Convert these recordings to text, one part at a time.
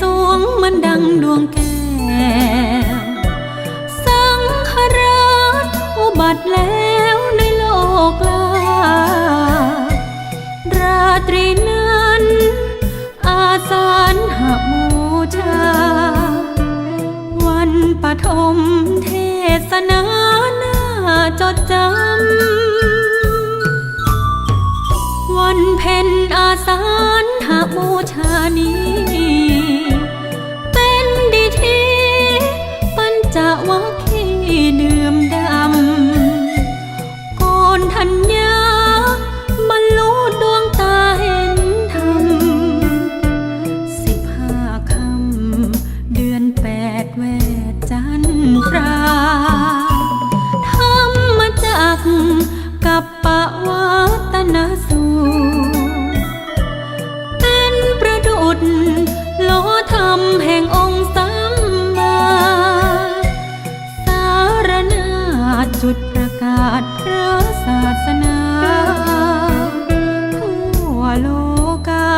สวงมันดังดวงแก้ว สังหราชอุบัติแล้วในโลกลา ราตรีนั้นอาสารหามูชา วันปฐมเทศนาหน้าจดจำ แห่งองค์สัมมา สารนาจุดประกาศพระศาสนาทั่วโลกา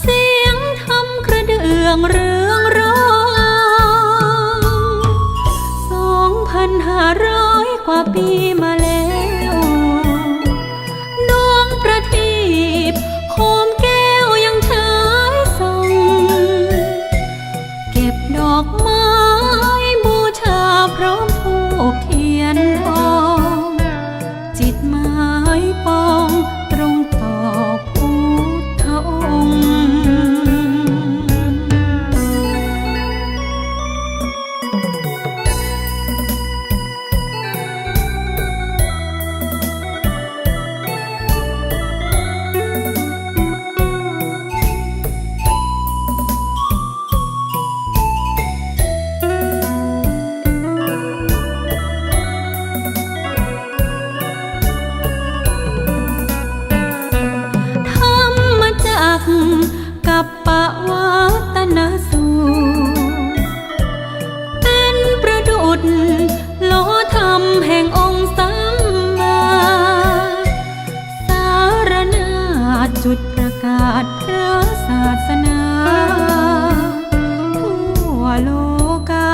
เสียงธรรมกระเดืองเรืองร้องสองพันห้าร้อยกว่าปีมา แห่งองค์สัมมา สารนาจุดประกาศพระศาสนาทั่วโลกา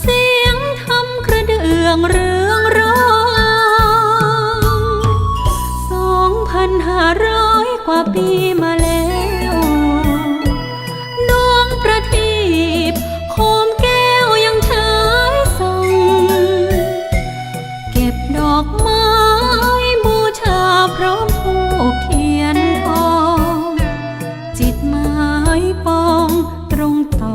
เสียงธรรมกระเดืองเรืองร้องสองพันห้าร้อยกว่าปี ปองตรงต่อ